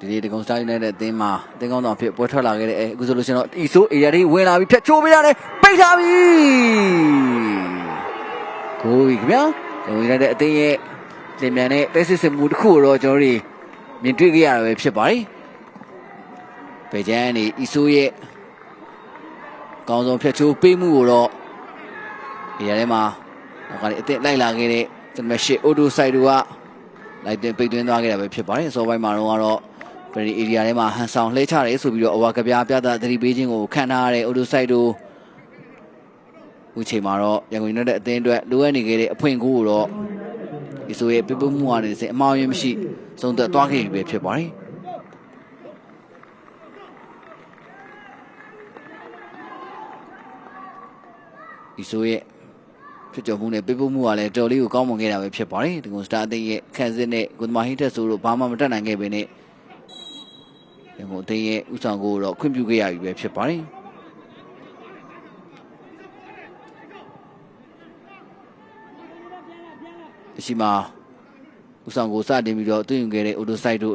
ဒီဒီတကုံစတာယူနိုက်တက်အသင်းမှာအသင်းကောင်းဆောင်ဖြစ်ပွဲထွက်လာခဲ့တဲ့အဲအခုဆိုလို့ရှိရင်တော့အီဆိုအေရီဝင်လာပြီးဖြတ်ချိုးပေးရတယ်ပိတ်ထားပြီကိုကြီးခင်ဗျာကျွန်တော်ယူနိုက်တက်အသင်းရဲ့လင်မြန်တဲ့တဲစစ်စစ်မှုတစ်ခုကိုတော့ကျွန်တော်တို့မြင်တွေ့ခဲ့ရတာပဲဖြစ်ပါတယ်ပေချန်နေအီဆိုရဲ့ကောင်းဆုံးဖြတ်ချိုးပေးမှုကိုတော့ဒီရဲထဲမှာတော့ကလည်းအသင်းလိုက်လာခဲ့တဲ့ကျွန်တော်ရှေ့အိုတိုဆိုင်တူကလိုက်တင်ပိတ်သွင်းသွားခဲ့တာပဲဖြစ်ပါတယ်အစောပိုင်းမှာတော့ကတော့ ပရီ area ထဲမှာဟန်ဆောင်လှည့်ချတယ်ဆိုပြီးတော့အဝါကပြားပြတာသတိပေးခြင်းကိုခံထားရတဲ့အိုတိုစိုက်တို့အခုချိန်မှာတော့ရန်ကုန်ယူနိုက်တက်အသင်းအတွက်လိုအပ်နေခဲ့တဲ့အဖွင့်ကိုကိုတော့ဒီဆိုရဲ့ပြပမှုကနေစအမောင်းရင်းမရှိသုံးသက်သွားခဲ့ပြီပဲဖြစ်ပါတယ်ဒီဆိုရဲ့ဖြစ်ကြမှုနဲ့ပေးပို့မှုကလည်းတော်လေးကိုကောင်းမွန်ခဲ့တာပဲဖြစ်ပါတယ်ဒီကုန်းစတာအသင်းရဲ့ခန့်စစ်နဲ့ကိုသမာဟိတက်ဆိုတို့ဘာမှမတက်နိုင်ခဲ့ပေနဲ့ ဒီကုန်းအသင်းရဲ့ဥဆောင်ကိုတော့ခွင့်ပြုခဲ့ရပြီပဲဖြစ်ပါတယ်ဒီရှိမှာဥဆောင်ကိုစတင်ပြီးတော့တွင်ယူခဲ့တဲ့အိုတိုစိုက်တို့